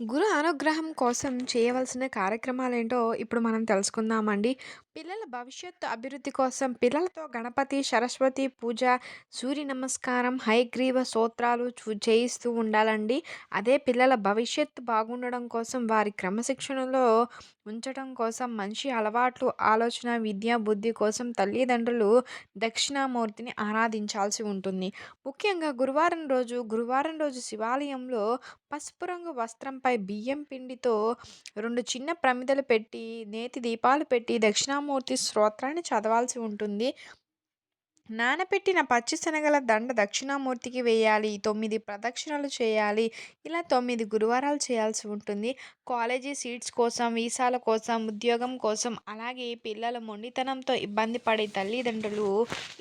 గురు అనుగ్రహం కోసం చేయవలసిన కార్యక్రమాలు ఏంటో ఇప్పుడు మనం తెలుసుకుందామండి. పిల్లల భవిష్యత్తు అభివృద్ధి కోసం పిల్లలతో గణపతి, సరస్వతి పూజ, సూర్య నమస్కారం, హైగ్రీవ సూత్రాలు చేయిస్తూ ఉండాలండి. అదే పిల్లల భవిష్యత్తు బాగుండడం కోసం వారి క్రమశిక్షణలో ఉంచడం కోసం మంచి అలవాట్లు, ఆలోచన, విద్య, బుద్ధి కోసం తల్లిదండ్రులు దక్షిణామూర్తిని ఆరాధించాల్సి ఉంటుంది. ముఖ్యంగా గురువారం రోజు గురువారం రోజు శివాలయంలో పసుపు రంగు వస్త్రంపై బియ్యం పిండితో రెండు చిన్న ప్రమిదలు పెట్టి, నేతి దీపాలు పెట్టి దక్షిణామూర్తి స్తోత్రాన్ని చదవాల్సి ఉంటుంది. నానబెట్టిన పచ్చి శనగల దండ దక్షిణామూర్తికి వేయాలి. తొమ్మిది ప్రదక్షిణలు చేయాలి. ఇలా తొమ్మిది గురువారాలు చేయాల్సి ఉంటుంది. కాలేజీ సీట్స్ కోసం, వీసాల కోసం, ఉద్యోగం కోసం అలాగే పిల్లల మొండితనంతో ఇబ్బంది పడే తల్లిదండ్రులు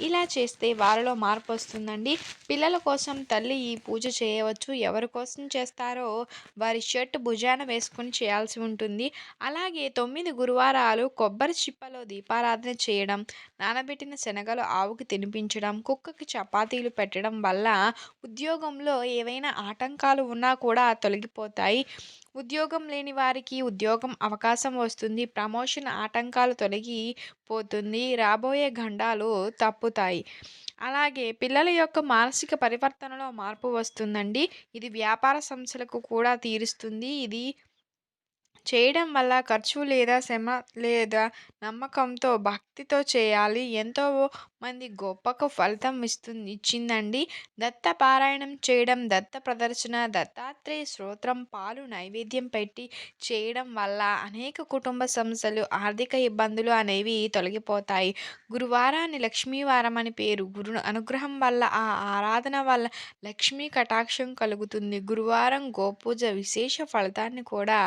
ఇలా చేస్తే వారిలో మార్పు వస్తుందండి పిల్లల కోసం తల్లి ఈ పూజ చేయవచ్చు. ఎవరి కోసం చేస్తారో వారి షర్ట్ భుజాన వేసుకొని చేయాల్సి ఉంటుంది. అలాగే తొమ్మిది గురువారాలు కొబ్బరి చిప్పలో దీపారాధన చేయడం, నానబెట్టిన శనగలు ఆవుకి తినిపించడం, కుక్కకి చపాతీలు పెట్టడం వల్ల ఉద్యోగంలో ఏవైనా ఆటంకాలు ఉన్నా కూడా తొలగిపోతాయి. ఉద్యోగం లేని వారికి ఉద్యోగం అవకాశం వస్తుంది. ప్రమోషన్ ఆటంకాలు తొలగి పోతుంది. రాబోయే గండాలు తప్పుతాయి. అలాగే పిల్లల యొక్క మానసిక పరివర్తనలో మార్పు వస్తుందండి. ఇది వ్యాపార సంస్థలకు కూడా తీరుస్తుంది. ఇది చేయడం వల్ల ఖర్చు లేదా శ్రమ లేదా నమ్మకంతో, భక్తితో చేయాలి. ఎంతో మంది గొప్పకు ఫలితం ఇస్తుంది ఇచ్చిందండి. దత్త పారాయణం చేయడం, దత్త ప్రదర్శన, దత్తాత్రేయ స్తోత్రం, పాలు నైవేద్యం పెట్టి చేయడం వల్ల అనేక కుటుంబ సమస్యలు, ఆర్థిక ఇబ్బందులు అనేవి తొలగిపోతాయి. గురువారాన్ని లక్ష్మీవారం అని పేరు. గురు అనుగ్రహం వల్ల ఆ ఆరాధన వల్ల లక్ష్మీ కటాక్షం కలుగుతుంది. గురువారం గోపూజ విశేష ఫలితాన్ని కూడా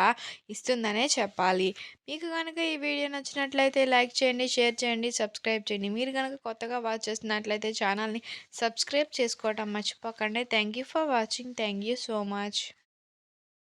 ఇస్తుందనే చెప్పాలి. మీకు కనుక ఈ వీడియో నచ్చినట్లయితే లైక్ చేయండి, షేర్ చేయండి, సబ్స్క్రైబ్ చేయండి. మీరు కనుక కొత్తగా వాచ్ చేస్తున్నట్లయితే ఛానల్‌ని సబ్స్క్రైబ్ చేసుకోవటం మర్చిపోకండి. Thank you for watching. Thank you so much.